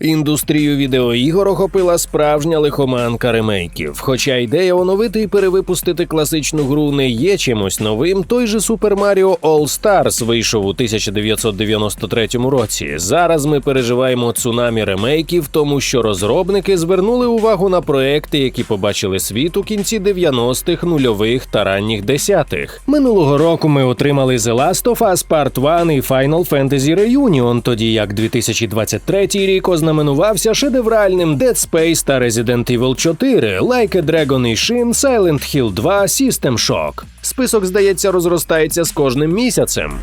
Індустрію відеоігор охопила справжня лихоманка ремейків. Хоча ідея оновити і перевипустити класичну гру не є чимось новим, той же Super Mario All Stars вийшов у 1993 році. Зараз ми переживаємо цунамі ремейків, тому що розробники звернули увагу на проекти, які побачили світ у кінці 90-х, нульових та ранніх десятих. Минулого року ми отримали The Last of Us Part 1 і Final Fantasy Reunion, тоді як 2023 рік ознаменувався шедевральним Dead Space та Resident Evil 4, Like a Dragon і Shin, Silent Hill 2, System Shock. Список, здається, розростається з кожним місяцем.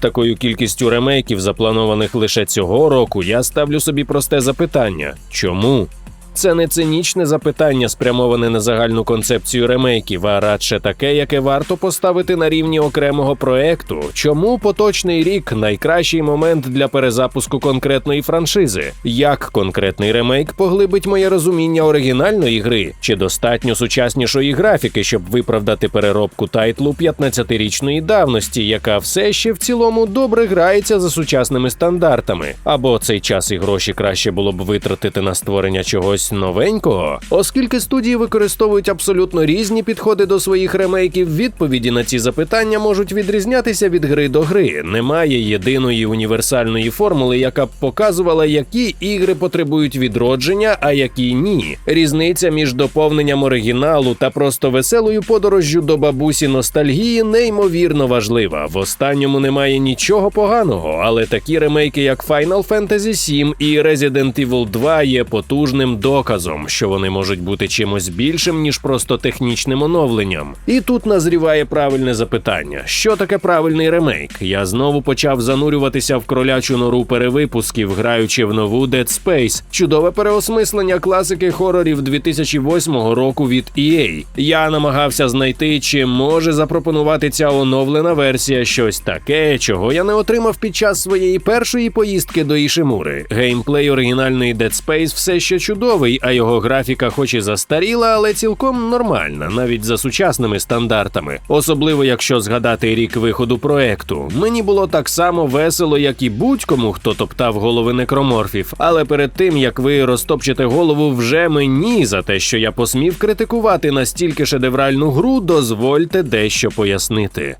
Такою кількістю ремейків, запланованих лише цього року, я ставлю собі просте запитання: чому? Це не цинічне запитання, спрямоване на загальну концепцію ремейків, а радше таке, яке варто поставити на рівні окремого проекту. Чому поточний рік найкращий момент для перезапуску конкретної франшизи? Як конкретний ремейк поглибить моє розуміння оригінальної гри? Чи достатньо сучаснішої графіки, щоб виправдати переробку тайтлу 15-річної давності, яка все ще в цілому добре грається за сучасними стандартами? Або цей час і гроші краще було б витратити на створення чогось новенького, оскільки студії використовують абсолютно різні підходи до своїх ремейків, відповіді на ці запитання можуть відрізнятися від гри до гри. Немає єдиної універсальної формули, яка б показувала, які ігри потребують відродження, а які ні. Різниця між доповненням оригіналу та просто веселою подорожжю до бабусі ностальгії неймовірно важлива. В останньому немає нічого поганого, але такі ремейки, як Final Fantasy VII і Resident Evil 2 є потужним доказом, що вони можуть бути чимось більшим ніж просто технічним оновленням. І тут назріває правильне запитання: що таке правильний ремейк? Я знову почав занурюватися в кролячу нору перевипусків, граючи в нову Dead Space. Чудове переосмислення класики хорорів 2008 року від EA. Я намагався знайти, чи може запропонувати ця оновлена версія щось таке, чого я не отримав під час своєї першої поїздки до Ішимури. Геймплей оригінальної Dead Space все ще чудовий, а його графіка, хоч і застаріла, але цілком нормальна, навіть за сучасними стандартами. Особливо якщо згадати рік виходу проекту. Мені було так само весело, як і будь-кому, хто топтав голови некроморфів. Але перед тим як ви розтопчете голову вже мені за те, що я посмів критикувати настільки шедевральну гру, дозвольте дещо пояснити.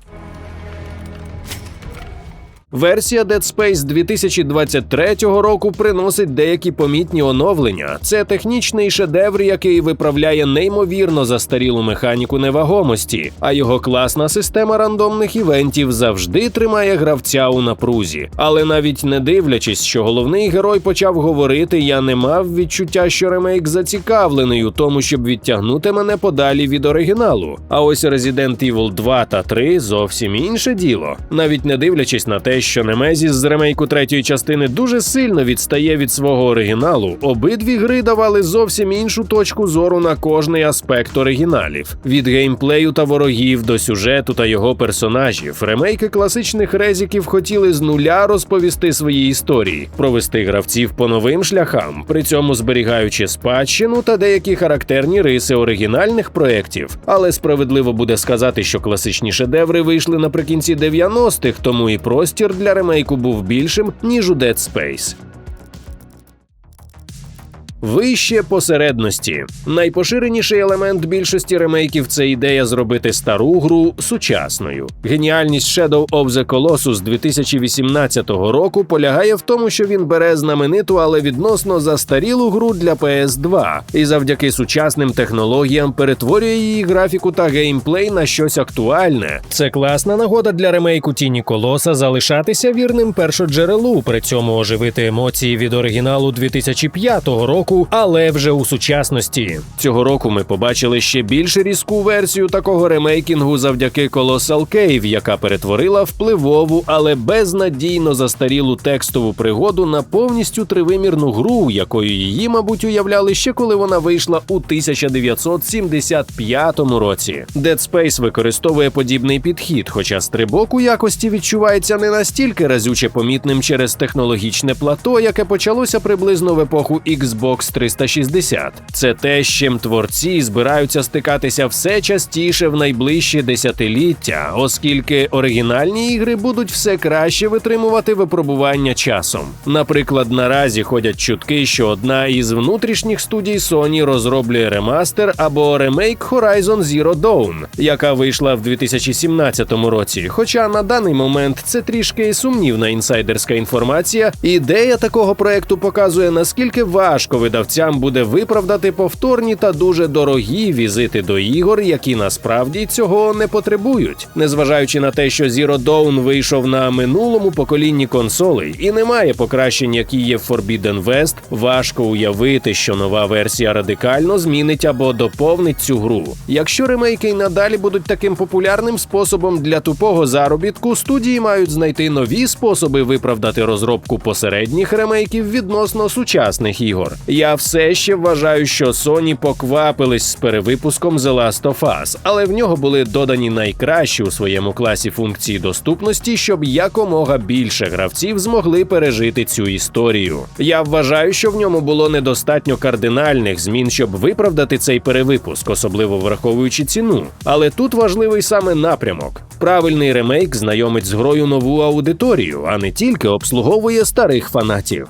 Версія Dead Space 2023 року приносить деякі помітні оновлення. Це технічний шедевр, який виправляє неймовірно застарілу механіку невагомості, а його класна система рандомних івентів завжди тримає гравця у напрузі. Але навіть не дивлячись, що головний герой почав говорити, я не мав відчуття, що ремейк зацікавлений у тому, щоб відтягнути мене подалі від оригіналу. А ось Resident Evil 2 та 3 зовсім інше діло, навіть не дивлячись на те, що Немезіс з ремейку третьої частини дуже сильно відстає від свого оригіналу. Обидві гри давали зовсім іншу точку зору на кожний аспект оригіналів: від геймплею та ворогів до сюжету та його персонажів. Ремейки класичних резіків хотіли з нуля розповісти свої історії, провести гравців по новим шляхам, при цьому зберігаючи спадщину та деякі характерні риси оригінальних проєктів. Але справедливо буде сказати, що класичні шедеври вийшли наприкінці 90-х, тому і простір для ремейку був більшим ніж у Dead Space. Вище посередності. Найпоширеніший елемент більшості ремейків це ідея зробити стару гру сучасною. Геніальність Shadow of the Colossus 2018 року полягає в тому, що він бере знамениту, але відносно застарілу гру для PS2 і завдяки сучасним технологіям перетворює її графіку та геймплей на щось актуальне. Це класна нагода для ремейку Тіні Колоса залишатися вірним першоджерелу, при цьому оживити емоції від оригіналу 2005 року але вже у сучасності. Цього року ми побачили ще більш різку версію такого ремейкінгу завдяки Colossal Cave, яка перетворила впливову, але безнадійно застарілу текстову пригоду на повністю тривимірну гру, якою її, мабуть, уявляли ще коли вона вийшла у 1975 році. Dead Space використовує подібний підхід, хоча стрибок у якості відчувається не настільки разюче помітним через технологічне плато, яке почалося приблизно в епоху Xbox Xbox 360. Це те, з чим творці збираються стикатися все частіше в найближчі десятиліття, оскільки оригінальні ігри будуть все краще витримувати випробування часом. Наприклад, наразі ходять чутки, що одна із внутрішніх студій Sony розроблює ремастер або ремейк Horizon Zero Dawn, яка вийшла в 2017 році. Хоча на даний момент це трішки сумнівна інсайдерська інформація. Ідея такого проекту показує наскільки важко видавцям буде виправдати повторні та дуже дорогі візити до ігор, які насправді цього не потребують, незважаючи на те, що Zero Dawn вийшов на минулому поколінні консолей і немає покращень, які є в Forbidden West, важко уявити, що нова версія радикально змінить або доповнить цю гру. Якщо ремейки й надалі будуть таким популярним способом для тупого заробітку, студії мають знайти нові способи виправдати розробку посередніх ремейків відносно сучасних ігор. Я все ще вважаю, що Sony поквапились з перевипуском The Last of Us, але в нього були додані найкращі у своєму класі функції доступності, щоб якомога більше гравців змогли пережити цю історію. Я вважаю, що в ньому було недостатньо кардинальних змін, щоб виправдати цей перевипуск, особливо враховуючи ціну. Але тут важливий саме напрямок. Правильний ремейк знайомить з грою нову аудиторію, а не тільки обслуговує старих фанатів.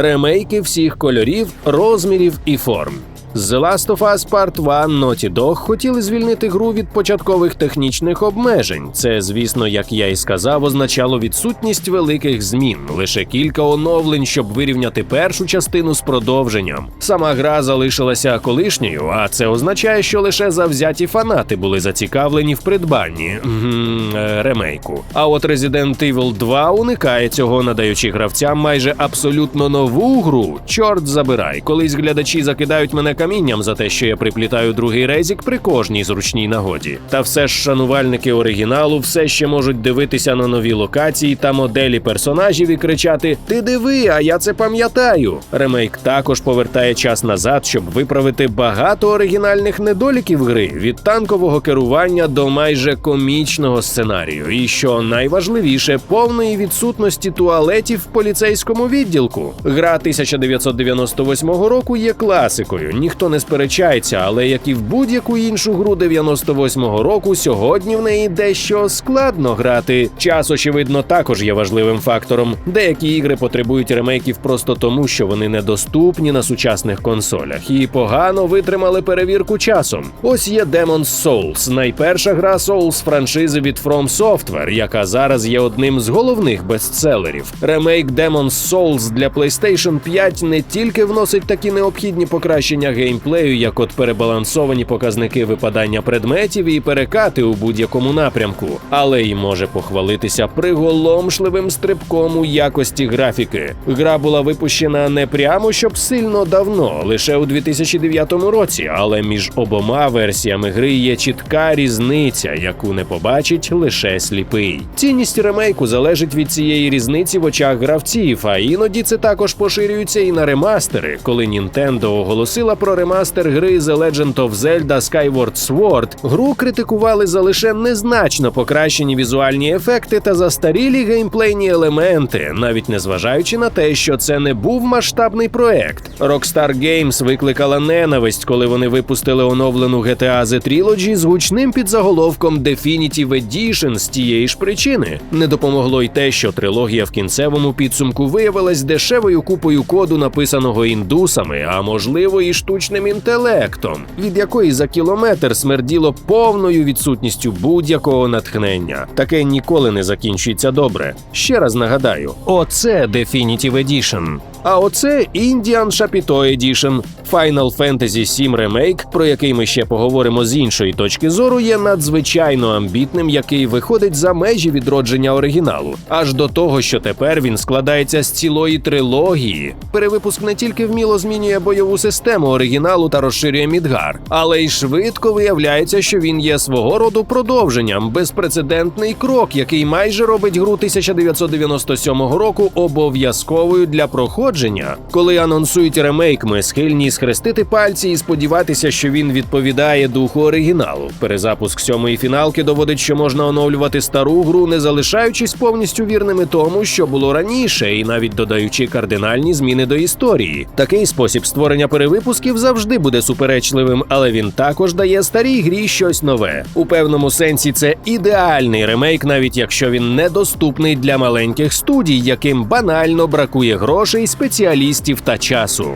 Ремейки всіх кольорів, розмірів і форм. The Last of Us Part 1 Naughty Dog хотіли звільнити гру від початкових технічних обмежень. Це, звісно, як я і сказав, означало відсутність великих змін, лише кілька оновлень, щоб вирівняти першу частину з продовженням. Сама гра залишилася колишньою, а це означає, що лише завзяті фанати були зацікавлені в придбанні е, ремейку. А от Resident Evil 2 уникає цього, надаючи гравцям майже абсолютно нову гру. Чорт забирай, колись глядачі закидають мене камінням за те, що я приплітаю другий резік при кожній зручній нагоді. Та все ж шанувальники оригіналу все ще можуть дивитися на нові локації та моделі персонажів і кричати: Ти диви, а я це пам'ятаю. Ремейк також повертає час назад, щоб виправити багато оригінальних недоліків гри від танкового керування до майже комічного сценарію. І що найважливіше, повної відсутності туалетів в поліцейському відділку. Гра 1998 року є класикою ніхто не сперечається, але як і в будь-яку іншу гру 98-го року, сьогодні в неї дещо складно грати. Час, очевидно, також є важливим фактором. Деякі ігри потребують ремейків просто тому, що вони недоступні на сучасних консолях і погано витримали перевірку часом. Ось є Demon's Souls, найперша гра Souls франшизи від From Software, яка зараз є одним з головних бестселерів. Ремейк Demon's Souls для PlayStation 5 не тільки вносить такі необхідні покращення геймплею, як от перебалансовані показники випадання предметів і перекати у будь-якому напрямку, але й може похвалитися приголомшливим стрибком у якості графіки. Гра була випущена не прямо щоб сильно давно, лише у 2009 році, але між обома версіями гри є чітка різниця, яку не побачить лише сліпий. Цінність ремейку залежить від цієї різниці в очах гравців, а іноді це також поширюється і на ремастери, коли Nintendo оголосила про ремастер гри The Legend of Zelda Skyward Sword, гру критикували за лише незначно покращені візуальні ефекти та застарілі геймплейні елементи, навіть незважаючи на те, що це не був масштабний проект. Rockstar Games викликала ненависть, коли вони випустили оновлену GTA The Trilogy з гучним підзаголовком Definitive Edition з тієї ж причини. Не допомогло й те, що трилогія в кінцевому підсумку виявилась дешевою купою коду, написаного індусами, а можливо і штучним інтелектом, від якої за кілометр смерділо повною відсутністю будь-якого натхнення. Таке ніколи не закінчується добре. Ще раз нагадаю: оце Definitive Edition. А оце Indian Chapiteau Edition. Final Fantasy VII Remake, про який ми ще поговоримо з іншої точки зору, є надзвичайно амбітним, який виходить за межі відродження оригіналу, аж до того, що тепер він складається з цілої трилогії. Перевипуск не тільки вміло змінює бойову систему оригіналу та розширює Мідгар, але й швидко виявляється, що він є свого роду продовженням, безпрецедентний крок, який майже робить гру 1997 року обов'язковою для проходу узгодження. Коли анонсують ремейк, ми схильні схрестити пальці і сподіватися, що він відповідає духу оригіналу. Перезапуск сьомої фіналки доводить, що можна оновлювати стару гру, не залишаючись повністю вірними тому, що було раніше, і навіть додаючи кардинальні зміни до історії. Такий спосіб створення перевипусків завжди буде суперечливим, але він також дає старій грі щось нове. У певному сенсі це ідеальний ремейк, навіть якщо він недоступний для маленьких студій, яким банально бракує грошей, спеціалістів та часу.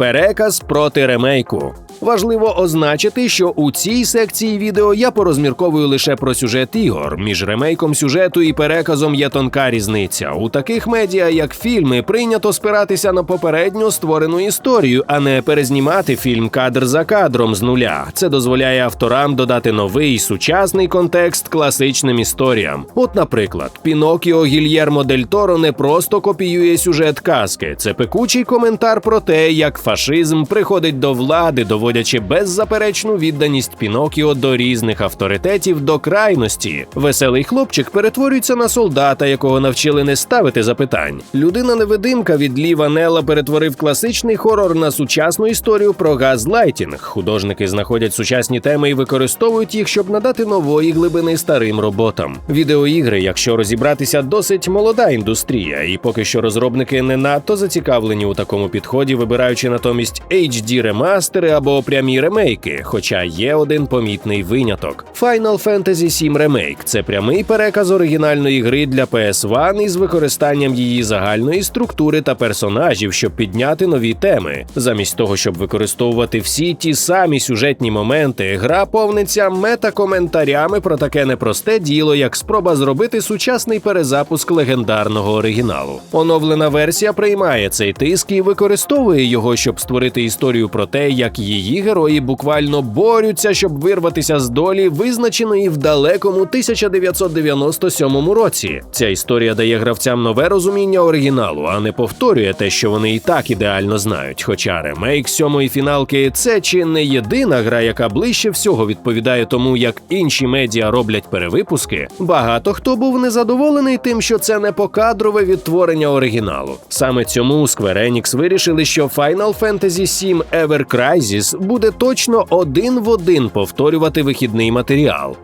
Переказ проти ремейку. Важливо означити, що у цій секції відео я порозмірковую лише про сюжет ігор. Між ремейком сюжету і переказом є тонка різниця. У таких медіа, як фільми, прийнято спиратися на попередньо створену історію, а не перезнімати фільм кадр за кадром з нуля. Це дозволяє авторам додати новий сучасний контекст класичним історіям. От, наприклад, Пінокіо Гільєрмо Дель Торо не просто копіює сюжет казки, це пекучий коментар про те, як фашизм приходить до влади, доводячи беззаперечну відданість Пінокіо до різних авторитетів до крайності. Веселий хлопчик перетворюється на солдата, якого навчили не ставити запитань. Людина-невидимка від Лі Ванелла перетворив класичний хорор на сучасну історію про газлайтінг. Художники знаходять сучасні теми і використовують їх, щоб надати нової глибини старим роботам. Відеоігри, якщо розібратися, досить молода індустрія, і поки що розробники не надто зацікавлені у такому підході, вибираючи натомість HD ремастери або прямі ремейки. Хоча є один помітний виняток: Final Fantasy VII Remake – це прямий переказ оригінальної гри для PS1 із використанням її загальної структури та персонажів, щоб підняти нові теми. Замість того, щоб використовувати всі ті самі сюжетні моменти, гра повниться метакоментарями про таке непросте діло, як спроба зробити сучасний перезапуск легендарного оригіналу. Оновлена версія приймає цей тиск і використовує його, щоб створити історію про те, як її герої буквально борються, щоб вирватися з долі, визначеної в далекому 1997 році. Ця історія дає гравцям нове розуміння оригіналу, а не повторює те, що вони і так ідеально знають. Хоча ремейк сьомої фіналки це чи не єдина гра, яка ближче всього відповідає тому, як інші медіа роблять перевипуски. Багато хто був незадоволений тим, що це не покадрове відтворення оригіналу. Саме цьому Square Enix вирішили, що Final Fantasy VII Ever Crisis буде точно один в один повторювати вихідний матеріал.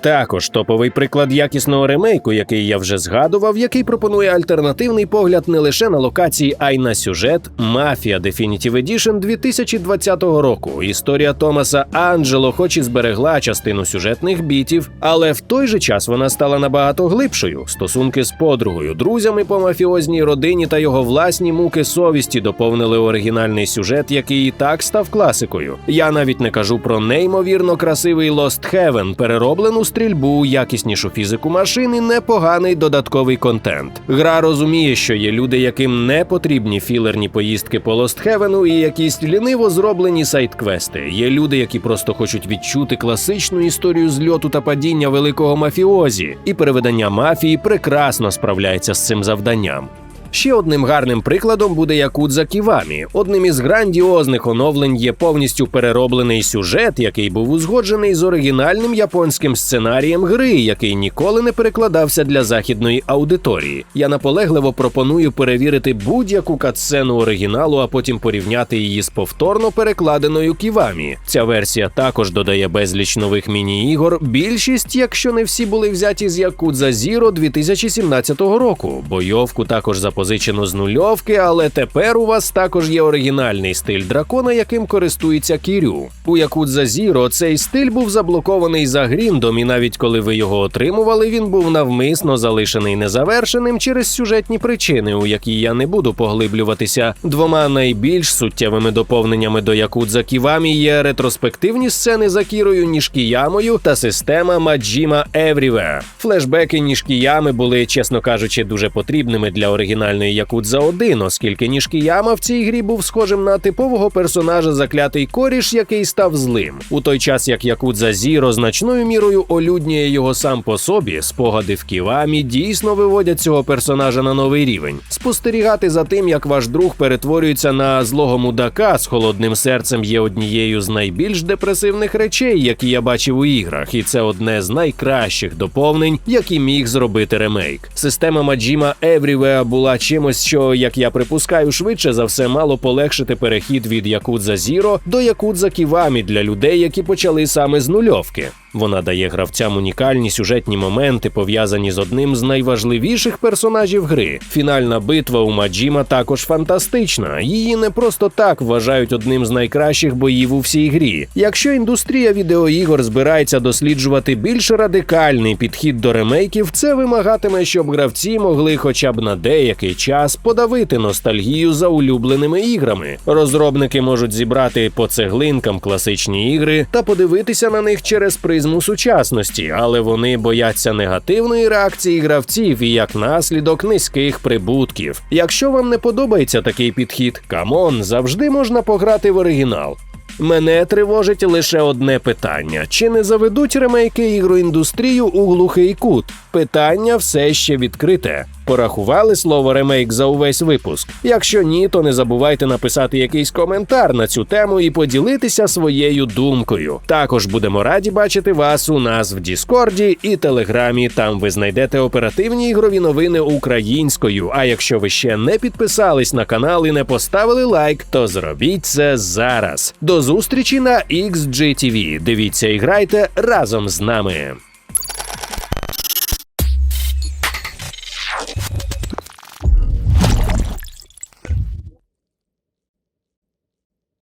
Також топовий приклад якісного ремейку, який я вже згадував, який пропонує альтернативний погляд не лише на локації, а й на сюжет Мафія Definitive Edition 2020 року. Історія Томаса Анджело, хоч і зберегла частину сюжетних бітів, але в той же час вона стала набагато глибшою. Стосунки з подругою, друзями по мафіозній родині та його власні муки совісті доповнили оригінальний сюжет, який і так став класикою. Я навіть не кажу про неймовірно красивий Lost Heaven, перероблену стрільбу, якіснішу фізику машини, непоганий додатковий контент. Гра розуміє, що є люди, яким не потрібні філерні поїздки по Лостхевену і якісь ліниво зроблені сайт-квести. Є люди, які просто хочуть відчути класичну історію зльоту та падіння великого мафіозі, і переведення мафії прекрасно справляється з цим завданням. Ще одним гарним прикладом буде Якудза Ківамі. Одним із грандіозних оновлень є повністю перероблений сюжет, який був узгоджений з оригінальним японським сценарієм гри, який ніколи не перекладався для західної аудиторії. Я наполегливо пропоную перевірити будь-яку катсцену оригіналу, а потім порівняти її з повторно перекладеною Ківамі. Ця версія також додає безліч нових міні-ігор. Більшість, якщо не всі були взяті з Якудза Зіро 2017 року. Бойовку також запозичено з нульовки, але тепер у вас також є оригінальний стиль дракона, яким користується Кірю. У Якудза Зіро цей стиль був заблокований за гріндом, і навіть коли ви його отримували, він був навмисно залишений незавершеним через сюжетні причини, у які я не буду поглиблюватися. Двома найбільш суттєвими доповненнями до Якудза Ківамі є ретроспективні сцени за Кірою Нішкіямою та система Маджіма Everywhere. Флешбеки Нішкіями були, чесно кажучи, дуже потрібними для оригінальної оригінальної Якудза 1, оскільки Нішкіяма в цій грі був схожим на типового персонажа заклятий коріш, який став злим. У той час як Якудза Зіро значною мірою олюднює його сам по собі, спогади в Ківамі дійсно виводять цього персонажа на новий рівень. Спостерігати за тим, як ваш друг перетворюється на злого мудака з холодним серцем, є однією з найбільш депресивних речей, які я бачив у іграх, і це одне з найкращих доповнень, які міг зробити ремейк. Система Маджіма Everywhere була чимось, що, як я припускаю, швидше за все мало полегшити перехід від Якудза Зіро до Якудза Ківамі для людей, які почали саме з нульовки. Вона дає гравцям унікальні сюжетні моменти, пов'язані з одним з найважливіших персонажів гри. Фінальна битва у Маджіма також фантастична. Її не просто так вважають одним з найкращих боїв у всій грі. Якщо індустрія відеоігор збирається досліджувати більш радикальний підхід до ремейків, це вимагатиме, щоб гравці могли хоча б на деякий час подавити ностальгію за улюбленими іграми. Розробники можуть зібрати по цеглинкам класичні ігри та подивитися на них через призму сучасності, але вони бояться негативної реакції гравців і як наслідок низьких прибутків. Якщо вам не подобається такий підхід, камон, завжди можна пограти в оригінал. Мене тривожить лише одне питання: чи не заведуть ремейки ігроіндустрію у глухий кут? Питання все ще відкрите. Порахували слово ремейк за увесь випуск. Якщо ні, то не забувайте написати якийсь коментар на цю тему і поділитися своєю думкою. Також будемо раді бачити вас у нас в Діскорді і Телеграмі. Там ви знайдете оперативні ігрові новини українською. А якщо ви ще не підписались на канал і не поставили лайк, то зробіть це зараз. До зустрічі на XGTV. Дивіться і грайте разом з нами.